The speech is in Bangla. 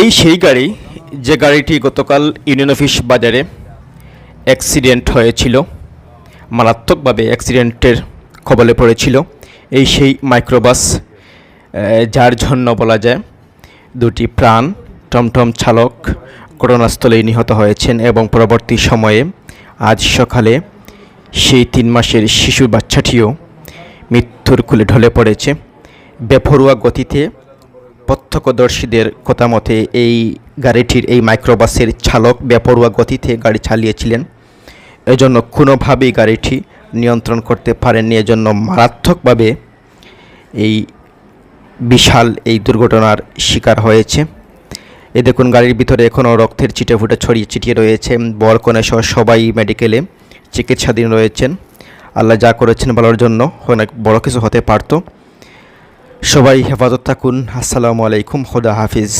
এই সেই গাড়ি, যে গাড়িটি গতকাল ইউনিয়ন অফিস বাজারে অ্যাক্সিডেন্ট হয়েছিল, মারাত্মকভাবে অ্যাক্সিডেন্টের কবলে পড়েছিল। এই সেই মাইক্রোবাস যার জন্য বলা যায়, দুটি প্রাণ, টমটম চালক ঘটনাস্থলেই নিহত হয়েছেন এবং পরবর্তী সময়ে আজ সকালে সেই তিন মাসের শিশু বাচ্চাটিও মৃত্যুর কুলে ঢলে পড়েছে। বেপরোয়া গতিতে প্রত্যক্ষদর্শীদের কথা মতে, এই গাড়িটির এই মাইক্রোবাসের চালক বেপরোয়া গতিতে গাড়ি চালিয়েছিলেন। এজন্য কোনোভাবেই গাড়িটি নিয়ন্ত্রণ করতে পারেননি। এজন্য মারাত্মকভাবে এই বিশাল এই দুর্ঘটনার শিকার হয়েছে। এ দেখুন, গাড়ির ভিতরে এখনও রক্তের ছিটে ফুটে ছড়িয়ে ছিটিয়ে রয়েছে। বরকনে সহ সবাই মেডিকেলে চিকিৎসাধীন রয়েছেন। আল্লাহ যা করেছেন বলার জন্য। অনেক বড় কিছু হতে পারতো। সবাই হেফাজত থাকুন। আসসালামু আলাইকুম খুদা হাফিজ।